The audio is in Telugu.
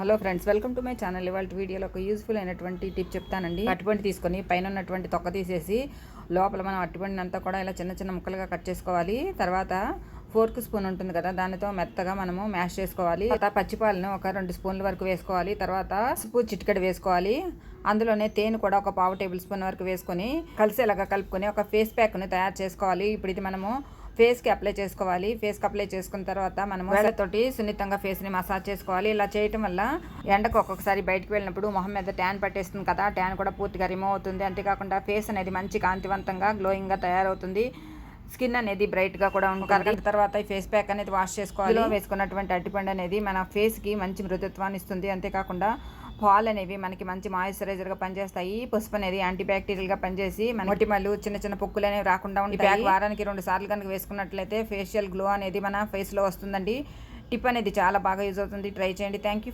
Hello friends welcome to my channel. ఇవాళ వీడియోలో ఒక యూస్ఫుల్ అయినటువంటి టిప్ చెప్తానండి. అటువంటి తీసుకొని పైన ఉన్నటువంటి తొక్క తీసేసి లోపల మనం అటువంటి అంతా కూడా ఇలా చిన్న చిన్న ముక్కలుగా కట్ చేసుకోవాలి. తర్వాత ఫోర్క్ స్పూన్ ఉంటుంది కదా దానితో మెత్తగా మనము మ్యాష్ చేసుకోవాలి. తర్వాత పచ్చిపాలను ఒక రెండు స్పూన్ల వరకు వేసుకోవాలి. తర్వాత పసుపు చిటికెడు వేసుకోవాలి. అందులోనే తేనె కూడా ఒక పావు టేబుల్ స్పూన్ వరకు వేసుకొని కలిసేలాగా కలుపుకొని ఒక ఫేస్ ప్యాక్ని తయారు చేసుకోవాలి. ఇప్పుడు ఇది మనము ఫేస్కి అప్లై చేసుకోవాలి. ఫేస్కి అప్లై చేసుకున్న తర్వాత మనము వేళ్ళతోటి సున్నితంగా ఫేస్ని మసాజ్ చేసుకోవాలి. ఇలా చేయటం వల్ల ఎండకు ఒక్కొక్కసారి బయటకు వెళ్ళినప్పుడు మొహం మీద ట్యాన్ పట్టేస్తుంది కదా. ట్యాన్ కూడా పూర్తిగా రిమూవ్ అవుతుంది. అంతేకాకుండా ఫేస్ అనేది మంచి కాంతివంతంగా గ్లోయింగ్గా తయారవుతుంది. స్కిన్ అనేది బ్రైట్గా కూడా ఉంటుంది. అరగంట తర్వాత ఈ ఫేస్ ప్యాక్ అనేది వాష్ చేసుకోవాలి. వేసుకున్నటువంటి అరటిపండు అనేది మన ఫేస్కి మంచి మృదుత్వాన్ని ఇస్తుంది. అంతేకాకుండా పాలు అనేవి మనకి మంచి మాయిశ్చరైజర్గా పనిచేస్తాయి. పసుపు అనేది యాంటీ బ్యాక్టీరియల్గా పనిచేసి మన మొటిమలు చిన్న చిన్న పొక్కులు అనేవి రాకుండా ఉంటాయి. ప్యాక్ వారానికి రెండు సార్లు కనుక వేసుకున్నట్లయితే ఫేషియల్ గ్లో అనేది మన ఫేస్లో వస్తుందండి. టిప్ అనేది చాలా బాగా యూజ్ అవుతుంది. ట్రై చేయండి. Thank you